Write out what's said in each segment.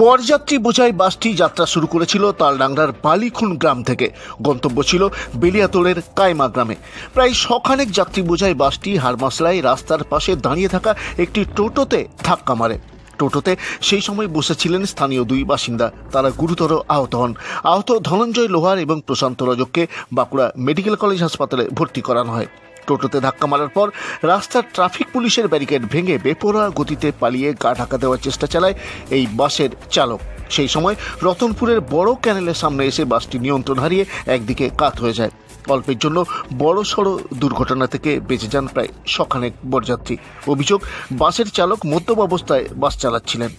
বরযাত্রী বোঝাই বাসটি যাত্রা শুরু করেছিল তালডাংরার বালিখুন গ্রাম থেকে। গন্তব্য ছিল বেলিয়াতোড়ের কায়মা গ্রামে। প্রায় শখানেক যাত্রী বোঝাই বাসটি হারমাসলায় রাস্তার পাশে দাঁড়িয়ে থাকা একটি টোটোতে ধাক্কা মারে। টোটোতে সেই সময় বসেছিলেন স্থানীয় দুই বাসিন্দা। তারা গুরুতর আহত হন। আহত ধনঞ্জয় লোহার এবং প্রশান্ত রজককে বাঁকুড়া মেডিকেল কলেজ হাসপাতালে ভর্তি করানো হয়। টোটোতে ধাক্কা মারার পর রাস্তার ট্রাফিক পুলিশের ব্যারিকেড ভেঙে বেপরোয়া গতিতে পালিয়ে গা ঢাকা দেওয়ার চেষ্টা চালায় এই বাসের চালক। সেই সময় রতনপুরের বড় ক্যানেলের সামনে এসে বাসটি নিয়ন্ত্রণ হারিয়ে একদিকে কাত হয়ে যায়। অল্পের জন্য বড় সড়ো দুর্ঘটনা থেকে বেঁচে যান প্রায় শখানেক বরযাত্রী। অভিযোগ, বাসের চালক মদ্যপ অবস্থায় বাস চালাচ্ছিলেন।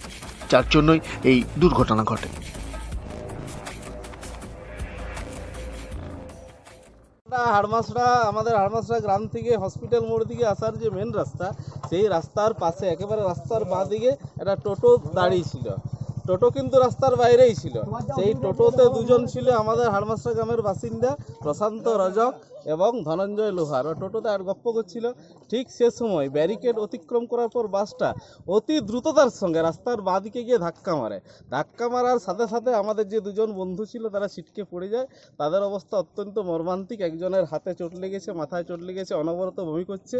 যার জন্যই এই দুর্ঘটনা ঘটে। আমরা হাড়মাসড়া আমাদের হাড়মাসড়া গ্রাম থেকে হসপিটাল মোড় দিকে আসার যে মেন রাস্তা, সেই রাস্তার পাশে, একেবারে রাস্তার বাঁ দিকে একটা টোটো দাঁড়িয়ে ছিল। টোটো কিন্তু রাস্তার বাইরেই ছিল। সেই টোটোতে দুজন ছিল আমাদের হাড়মাসড়া গ্রামের বাসিন্দা প্রশান্ত রজক। এবং ধনঞ্জয় লোহার। ও টোটোতে আর গপ্প করছিল। ঠিক সে সময় ব্যারিকেড অতিক্রম করার পর বাসটা অতি দ্রুততার সঙ্গে রাস্তার বাঁ দিকে গিয়ে ধাক্কা মারে। ধাক্কা মারার সাথে সাথে আমাদের যে দুজন বন্ধু ছিল তারা ছিটকে পড়ে যায়। তাদের অবস্থা অত্যন্ত মর্মান্তিক। একজনের হাতে চোট লেগেছে মাথায় চোট লেগেছে অনবরত বমি করছে।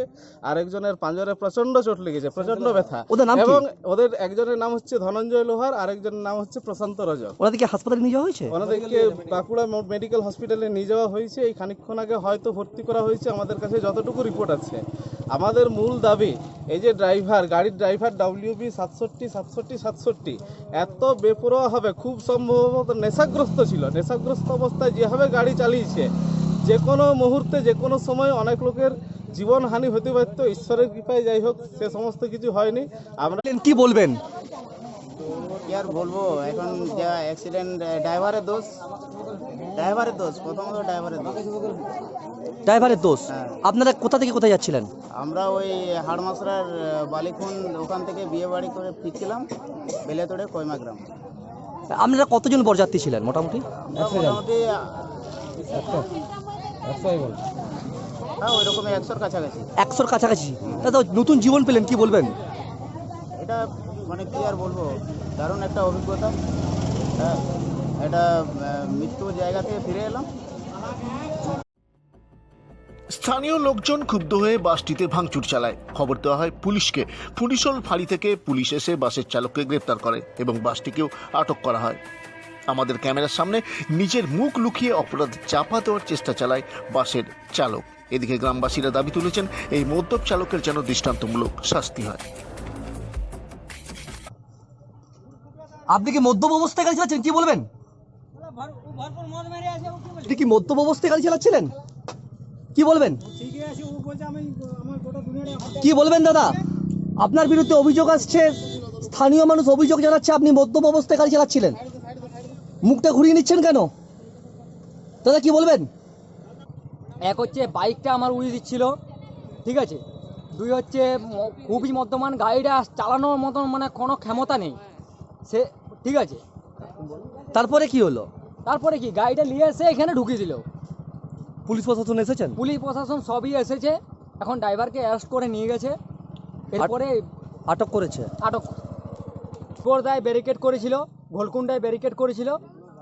আর একজনের পাঁজরে প্রচণ্ড চোট লেগেছে প্রচণ্ড ব্যথা। ওদের নাম এবং ওদের একজনের নাম হচ্ছে ধনঞ্জয় লোহার আরেকজনের নাম হচ্ছে প্রশান্ত রজক। ওনাদেরকে হাসপাতালে নিয়ে যাওয়া হয়েছে? ওনাদেরকে বাঁকুড়া মেডিকেল হসপিটালে নিয়ে যাওয়া হয়েছে। এই খানিকক্ষণ আগে হয়তো ভর্তি করা হয়েছে, আমাদের কাছে যতটুকু রিপোর্ট আছে। আমাদের মূল দাবি, এই যে ড্রাইভার গাড়ির ড্রাইভার ডাব্লিউবি সাতষট্টি সাতষট্টি সাতষট্টি, এত বেপরোয়া হবে, খুব সম্ভবত নেশাগ্রস্ত ছিল। নেশাগ্রস্ত অবস্থায় যেভাবে গাড়ি চালিয়েছে, যে কোনো মুহূর্তে, যে কোনো সময় অনেক লোকের জীবনহানি হতে পারত। ঈশ্বরের কৃপায় যাই হোক, সে সমস্ত কিছু হয়নি। আমরা কি বলবেন? আর বলব এখন যা অ্যাক্সিডেন্ট ড্রাইভারের দোষ। ড্রাইভারের দোষ প্রথমত ড্রাইভারের দোষ। ড্রাইভারের দোষ? হ্যাঁ। আপনারা কোথা থেকে কোথায় যাচ্ছিলেন? আমরা ওই হাড়মাসরার বালিখুন ওখান থেকে বিয়ে বাড়ি করে ফিরছিলাম বেলেতোড়ে কয়মা গ্রাম। আপনারা কতজন বরযাত্রী ছিলেন মোটামুটি? মোটামুটি হ্যাঁ একশোর কাছাকাছি। একশোর কাছাকাছি। দাদা নতুন জীবন পেলেন কি বলবেন? এটা মানে কি আর বলব? দারুণ একটা অভিজ্ঞতা। হ্যাঁ এটা মৃত্যু জায়গা থেকে ফিরে এলাম। স্থানীয় লোকজন ক্ষুব্ধ হয়ে বাসটিতে ভাঙচুর চালায়। খবর দেওয়া হয় পুলিশকে। ফুডিশল ফাঁড়ি থেকে পুলিশ এসে বাসের চালককে গ্রেপ্তার করে এবং বাসটিকেও আটক করা হয়। আমাদের ক্যামেরার সামনে নিজের মুখ লুকিয়ে অপরাধ চাপা দেওয়ার চেষ্টা চালায় বাসের চালক। এদিকে গ্রামবাসীরা দাবি তুলেছেন, এই মদ্যপ চালকের যেন দৃষ্টান্তমূলক শাস্তি হয়। আপনি কি মদ্যপ অবস্থায় গাড়ি চালাচ্ছেন? কি বলবেন? আপনি কি মদ্যপ অবস্থায় গাড়ি চালাচ্ছিলেন? কি বলবেন? কি বলবেন দাদা? আপনার বিরুদ্ধে অভিযোগ আসছে স্থানীয় মানুষ অভিযোগ জানাচ্ছে আপনি মদ্যপ অবস্থায় গাড়ি চালাচ্ছিলেন। মুখটা ঘুরিয়ে নিচ্ছেন কেন? দাদা কি বলবেন? এক হচ্ছে বাইকটা আমার উড়িয়ে দিচ্ছিল ঠিক আছে? দুই হচ্ছে খুবই মদ্যমান গাড়িটা চালানোর মতন মানে কোনো ক্ষমতা নেই। সে ঠিক আছে। তারপরে কি হলো? তারপরে কি? গাড়িটা নিয়ে এসে এখানে ঢুকিয়ে দিল। পুলিশ প্রশাসন এসেছেন? পুলিশ প্রশাসন সবই এসেছে। এখন ড্রাইভারকে অ্যারেস্ট করে নিয়ে গেছে। এরপরে আটক করেছে? আটক। স্পোরদায় ব্যারিকেড করেছিল ঘোলকুন্ডায় ব্যারিকেড করেছিল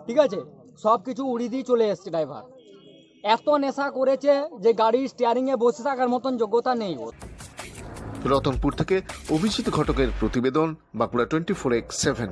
ঠিক আছে? সব কিছু উড়িয়ে দিয়ে চলে এসছে ড্রাইভার। এত নেশা করেছে যে গাড়ির স্টিয়ারিংয়ে বসে থাকার মতন যোগ্যতা নেই ওর। রতনপুর থেকে অভিজিৎ ঘটকের প্রতিবেদন Bankura twenty four x seven.